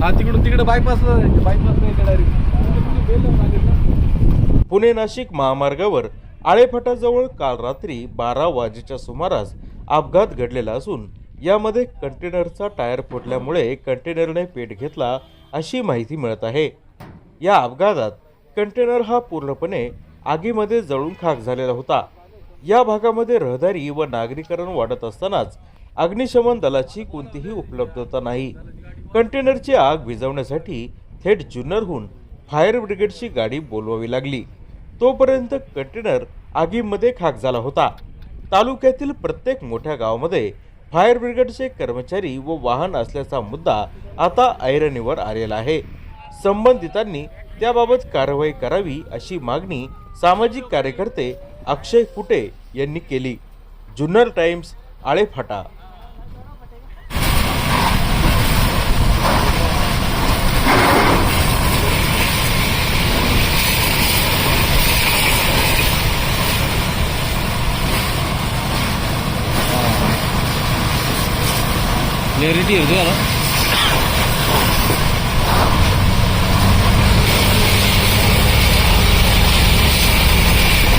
हा तिकडून तिकडे बायपास बायपास नाही डायरेक्ट पुणे नाशिक महामार्गावर आळेफाटाजवळ काल रात्री बारा वाजेच्या सुमारास अपघात घडलेला असून यामध्ये कंटेनरचा टायर फुटल्यामुळे कंटेनरने पेट घेतला अशी माहिती मिळत आहे. या अपघातात कंटेनर हा पूर्णपणे आगीमध्ये जळून खाक झालेला होता. या भागामध्ये रहदारी व नागरीकरण वाढत असतानाच अग्निशमन दलाची कोणतीही उपलब्धता नाही. कंटेनरची आग विझवण्यासाठी थेट जुन्नरहून फायर ब्रिगेडची गाडी बोलवावी लागली. तोपर्यंत कंटेनर आगीमध्ये खाक झाला होता. तालुक्यातील प्रत्येक मोठ्या गावामध्ये फायर ब्रिगेडचे कर्मचारी व वाहन असल्याचा मुद्दा आता ऐरणीवर आलेला आहे. संबंधितांनी त्याबाबत कारवाई करावी अशी मागणी सामाजिक कार्यकर्ते अक्षय कुटे यांनी केली. जुन्नर टाइम्स आळेफाटा. ക്ലിയറിറ്റി എഴുതുകയാണ്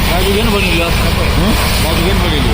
ബാജുകൻ പണിയില്ല ബാജുകൻ പണിയില്ല